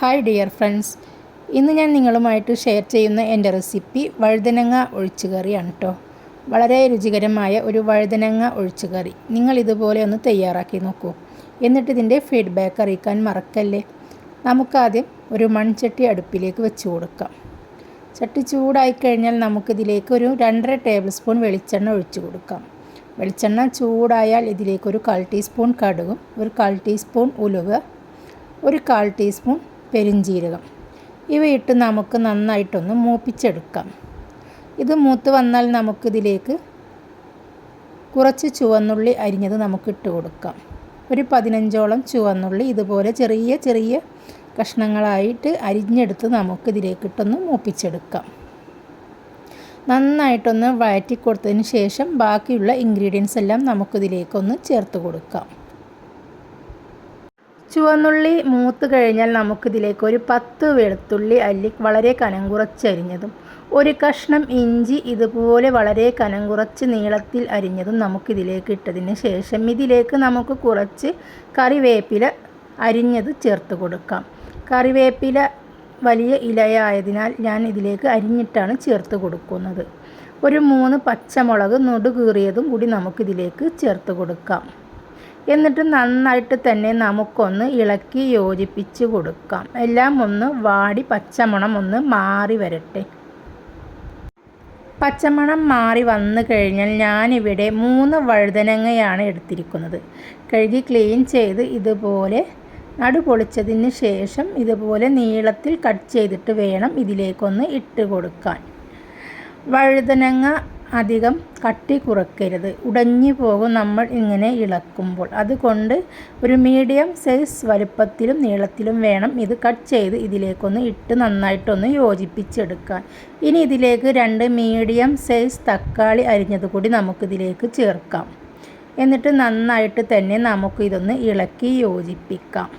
Hi dear friends ഇന്ന് ഞാൻ നിങ്ങളുമായിട്ട് ഷെയർ ചെയ്യുന്ന എന്റെ റെസിപ്പി വഴുതനങ്ങ ഒഴിച്ചുകറിയാണ് കേട്ടോ വളരെ രുചികരമായ ഒരു വഴുതനങ്ങ ഒഴിച്ചുകറി നിങ്ങൾ ഇതുപോലെ ഒന്ന് തയ്യാറാക്കി നോക്കൂ. എന്നിട്ട് ഇതിന്റെ ഫീഡ്ബാക്ക് അറിയിക്കാൻ മറക്കല്ലേ? നമുക്കാദ്യം ഒരു മൺചട്ടി അടുപ്പിലേക്ക് വെച്ച് കൊടുക്കാം. ചട്ടി ചൂടായി കഴിഞ്ഞാൽ നമുക്കിതിലേക്ക് ഒരു രണ്ടര ടേബിൾ സ്പൂൺ വെളിച്ചെണ്ണ ഒഴിച്ചു കൊടുക്കാം. വെളിച്ചെണ്ണ ചൂടായാൽ ഇതിലേക്ക് ഒരു കാൽ ടീസ്പൂൺ കടുകും ഒരു കാൽ ടീസ്പൂൺ ഉലുവ ഒരു കാൽ ടീസ്പൂൺ പെരിഞ്ജീരകം ഇവയിട്ട് നമുക്ക് നന്നായിട്ടൊന്ന് മൂപ്പിച്ചെടുക്കാം. ഇത് മൂത്ത് വന്നാൽ നമുക്കിതിലേക്ക് കുറച്ച് ചുവന്നുള്ളി അരിഞ്ഞത് നമുക്ക് ഇട്ട് കൊടുക്കാം. ഒരു പതിനഞ്ചോളം ചുവന്നുള്ളി ഇതുപോലെ ചെറിയ ചെറിയ കഷ്ണങ്ങളായിട്ട് അരിഞ്ഞെടുത്ത് നമുക്കിതിലേക്കിട്ടൊന്ന് മൂപ്പിച്ചെടുക്കാം. നന്നായിട്ടൊന്ന് വഴറ്റി കൊടുത്തതിന് ശേഷം ബാക്കിയുള്ള ഇൻഗ്രീഡിയൻസ് എല്ലാം നമുക്കിതിലേക്കൊന്ന് ചേർത്ത് കൊടുക്കാം. ചുവന്നുള്ളി മൂത്ത് കഴിഞ്ഞാൽ നമുക്കിതിലേക്ക് ഒരു പത്ത് വെളുത്തുള്ളി അല്ലി വളരെ കനം കുറച്ചരിഞ്ഞതും ഒരു കഷ്ണം ഇഞ്ചി ഇതുപോലെ വളരെ കനം കുറച്ച് നീളത്തിൽ അരിഞ്ഞതും നമുക്കിതിലേക്ക് ഇട്ടതിന് ശേഷം ഇതിലേക്ക് നമുക്ക് കുറച്ച് കറിവേപ്പില അരിഞ്ഞത് ചേർത്ത് കൊടുക്കാം. കറിവേപ്പില വലിയ ഇലയായതിനാൽ ഞാൻ ഇതിലേക്ക് അരിഞ്ഞിട്ടാണ് ചേർത്ത് കൊടുക്കുന്നത്. ഒരു മൂന്ന് പച്ചമുളക് നൊടുകീറിയതും കൂടി നമുക്കിതിലേക്ക് ചേർത്ത് കൊടുക്കാം. എന്നിട്ട് നന്നായിട്ട് തന്നെ നമുക്കൊന്ന് ഇളക്കി യോജിപ്പിച്ച് കൊടുക്കാം. എല്ലാം ഒന്ന് വാടി പച്ചമണം ഒന്ന് മാറി വരട്ടെ. പച്ചമണം മാറി വന്നു കഴിഞ്ഞാൽ ഞാനിവിടെ മൂന്ന് വഴുതനങ്ങയാണ് എടുത്തിരിക്കുന്നത്. കഴുകി ക്ലീൻ ചെയ്ത് ഇതുപോലെ നടു പൊളിച്ചതിന് ശേഷം ഇതുപോലെ നീളത്തിൽ കട്ട് ചെയ്തിട്ട് വേണം ഇതിലേക്കൊന്ന് ഇട്ട് കൊടുക്കാൻ. വഴുതനങ്ങ അധികം കട്ടി കുറയ്ക്കരുത് ഉടഞ്ഞു പോകും നമ്മൾ ഇങ്ങനെ ഇളക്കുമ്പോൾ. അതുകൊണ്ട് ഒരു മീഡിയം സൈസ് വലുപ്പത്തിലും നീളത്തിലും വേണം ഇത് കട്ട് ചെയ്ത് ഇതിലേക്കൊന്ന് ഇട്ട് നന്നായിട്ടൊന്ന് യോജിപ്പിച്ചെടുക്കാൻ. ഇനി ഇതിലേക്ക് രണ്ട് മീഡിയം സൈസ് തക്കാളി അരിഞ്ഞത് കൂടി നമുക്കിതിലേക്ക് ചേർക്കാം. എന്നിട്ട് നന്നായിട്ട് തന്നെ നമുക്ക് ഇതൊന്ന് ഇളക്കി യോജിപ്പിക്കാം.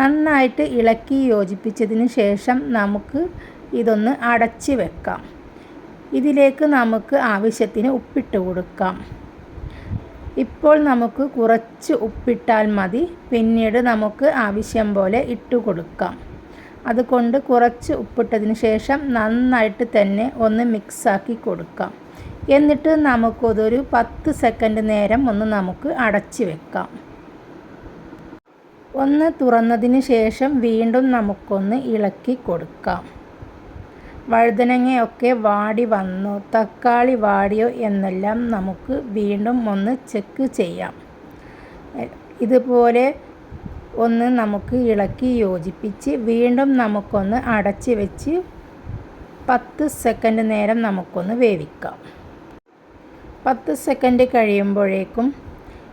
നന്നായിട്ട് ഇളക്കി യോജിപ്പിച്ചതിന് ശേഷം നമുക്ക് ഇതൊന്ന് അടച്ച് വെക്കാം. ഇതിലേക്ക് നമുക്ക് ആവശ്യത്തിന് ഉപ്പിട്ട് കൊടുക്കാം. ഇപ്പോൾ നമുക്ക് കുറച്ച് ഉപ്പിട്ടാൽ മതി. പിന്നീട് നമുക്ക് ആവശ്യം പോലെ ഇട്ട് കൊടുക്കാം. അതുകൊണ്ട് കുറച്ച് ഉപ്പിട്ടതിന് ശേഷം നന്നായിട്ട് തന്നെ ഒന്ന് മിക്സാക്കി കൊടുക്കാം. എന്നിട്ട് നമുക്കതൊരു പത്ത് സെക്കൻഡ് നേരം ഒന്ന് നമുക്ക് അടച്ച് വെക്കാം. ഒന്ന് തുറന്നതിന് ശേഷം വീണ്ടും നമുക്കൊന്ന് ഇളക്കി കൊടുക്കാം. വഴുതനങ്ങയൊക്കെ വാടി വന്നു. തക്കാളി വാടിയോ എന്നെല്ലാം നമുക്ക് വീണ്ടും ഒന്ന് ചെക്ക് ചെയ്യാം. ഇതുപോലെ ഒന്ന് നമുക്ക് ഇളക്കി യോജിപ്പിച്ച് വീണ്ടും നമുക്കൊന്ന് അടച്ച് വെച്ച് പത്ത് സെക്കൻഡ് നേരം നമുക്കൊന്ന് വേവിക്കാം. പത്ത് സെക്കൻഡ് കഴിയുമ്പോഴേക്കും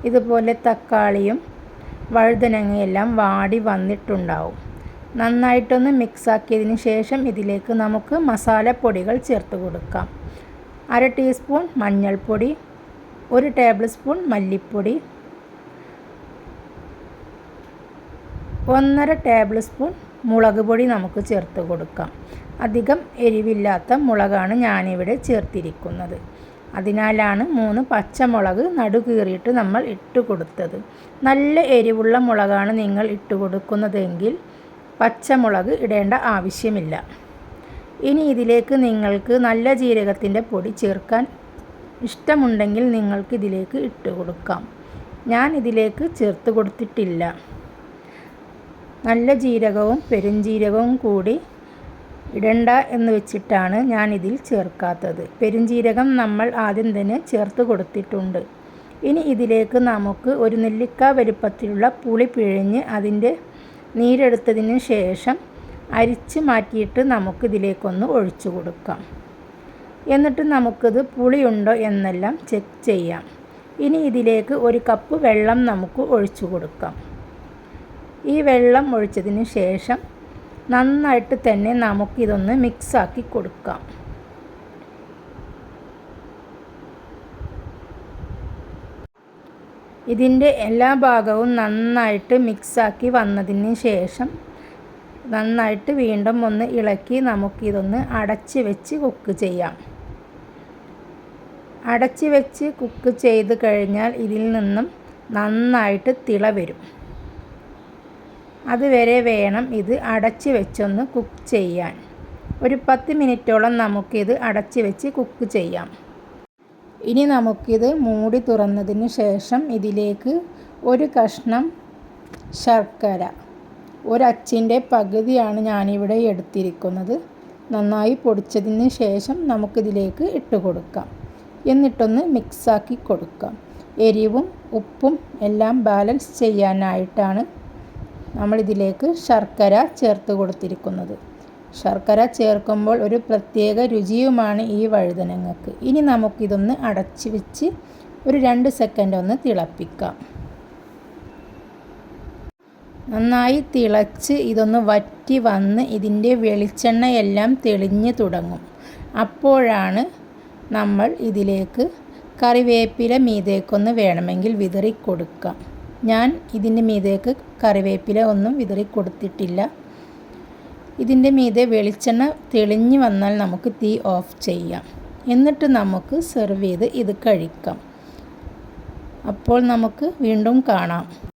ഇതുപോലെ തക്കാളിയും വഴുതനങ്ങയെല്ലാം വാടി വന്നിട്ടുണ്ടാവും. നന്നായിട്ടൊന്ന് മിക്സാക്കിയതിന് ശേഷം ഇതിലേക്ക് നമുക്ക് മസാലപ്പൊടികൾ ചേർത്ത് കൊടുക്കാം. അര ടീസ്പൂൺ മഞ്ഞൾപ്പൊടി ഒരു ടേബിൾ സ്പൂൺ മല്ലിപ്പൊടി ഒന്നര ടേബിൾ സ്പൂൺ മുളക് പൊടി നമുക്ക് ചേർത്ത് കൊടുക്കാം. അധികം എരിവില്ലാത്ത മുളകാണ് ഞാനിവിടെ ചേർത്തിരിക്കുന്നത്. അതിനാലാണ് മൂന്ന് പച്ചമുളക് നടുകീറിയിട്ട് നമ്മൾ ഇട്ട് കൊടുത്തത്. നല്ല എരിവുള്ള മുളകാണ് നിങ്ങൾ ഇട്ട് കൊടുക്കുന്നതെങ്കിൽ പച്ചമുളക് ഇടേണ്ട ആവശ്യമില്ല. ഇനി ഇതിലേക്ക് നിങ്ങൾക്ക് നല്ല ജീരകത്തിന്റെ പൊടി ചേർക്കാൻ ഇഷ്ടമുണ്ടെങ്കിൽ നിങ്ങൾക്ക് ഇതിലേക്ക് ഇട്ട് കൊടുക്കാം. ഞാൻ ഇതിലേക്ക് ചേർത്ത് കൊടുത്തിട്ടില്ല. നല്ല ജീരകവും പെരുംജീരകവും കൂടി ഇടണ്ട എന്ന് വെച്ചിട്ടാണ് ഞാൻ ഇതിൽ ചേർക്കാത്തത്. പെരുംജീരകം നമ്മൾ ആദ്യം തന്നെ ചേർത്ത് കൊടുത്തിട്ടുണ്ട്. ഇനി ഇതിലേക്ക് നമുക്ക് ഒരു നെല്ലിക്ക വലുപ്പത്തിലുള്ള പുളി പിഴിഞ്ഞ് അതിന്റെ നീരെടുത്തതിന് ശേഷം അരിച്ച് മാറ്റിയിട്ട് നമുക്കിതിലേക്കൊന്ന് ഒഴിച്ചു കൊടുക്കാം. എന്നിട്ട് നമുക്കിത് പുളിയുണ്ടോ എന്നെല്ലാം ചെക്ക് ചെയ്യാം. ഇനി ഇതിലേക്ക് ഒരു കപ്പ് വെള്ളം നമുക്ക് ഒഴിച്ചു കൊടുക്കാം. ഈ വെള്ളം ഒഴിച്ചതിന് ശേഷം നന്നായിട്ട് തന്നെ നമുക്കിതൊന്ന് മിക്സാക്കി കൊടുക്കാം. ഇതിന്റെ എല്ലാ ഭാഗവും നന്നായിട്ട് മിക്സാക്കി വന്നതിന് ശേഷം നന്നായിട്ട് വീണ്ടും ഒന്ന് ഇളക്കി നമുക്കിതൊന്ന് അടച്ച് വെച്ച് കുക്ക് ചെയ്യാം. അടച്ച് വെച്ച് കുക്ക് ചെയ്ത് കഴിഞ്ഞാൽ ഇതിൽ നിന്നും നന്നായിട്ട് തിള വരും. അതുവരെ വേണം ഇത് അടച്ച് വെച്ചൊന്ന് കുക്ക് ചെയ്യാൻ. ഒരു പത്ത് മിനിറ്റോളം നമുക്കിത് അടച്ച് വെച്ച് കുക്ക് ചെയ്യാം. ഇനി നമുക്കിത് മൂടി തുറന്നതിന് ശേഷം ഇതിലേക്ക് ഒരു കഷ്ണം ശർക്കര ഒരച്ചിന്റെ പകുതിയാണ് ഞാനിവിടെ എടുത്തിരിക്കുന്നത്. നന്നായി പൊടിച്ചതിന് ശേഷം നമുക്കിതിലേക്ക് ഇട്ട് കൊടുക്കാം. എന്നിട്ടൊന്ന് മിക്സാക്കി കൊടുക്കാം. എരിവും ഉപ്പും എല്ലാം ബാലൻസ് ചെയ്യാനായിട്ടാണ് നമ്മളിതിലേക്ക് ശർക്കര ചേർത്ത് കൊടുത്തിരിക്കുന്നത്. ശർക്കര ചേർക്കുമ്പോൾ ഒരു പ്രത്യേക രുചിയുമാണ് ഈ വഴുതനങ്ങൾക്ക് ഇനി നമുക്കിതൊന്ന് അടച്ച് വെച്ച് ഒരു രണ്ട് സെക്കൻഡ് ഒന്ന് തിളപ്പിക്കാം. നന്നായി തിളച്ച് ഇതൊന്ന് വറ്റി വന്ന് ഇതിന്റെ വെളിച്ചെണ്ണയെല്ലാം തെളിഞ്ഞ് തുടങ്ങും. അപ്പോഴാണ് നമ്മൾ ഇതിലേക്ക് കറിവേപ്പില മീതേക്കൊന്ന് വേണമെങ്കിൽ വിതറി കൊടുക്കാം ഞാൻ ഇതിന്റെ മീതേക്ക് കറിവേപ്പില ഒന്നും വിതറി കൊടുത്തിട്ടില്ല ഇതിന്റെ മീതെ വെളിച്ചെണ്ണ തെളിഞ്ഞ് വന്നാൽ നമുക്ക് തീ ഓഫ് ചെയ്യാം. എന്നിട്ട് നമുക്ക് സെർവ് ചെയ്ത് ഇത് കഴിക്കാം. അപ്പോൾ നമുക്ക് വീണ്ടും കാണാം.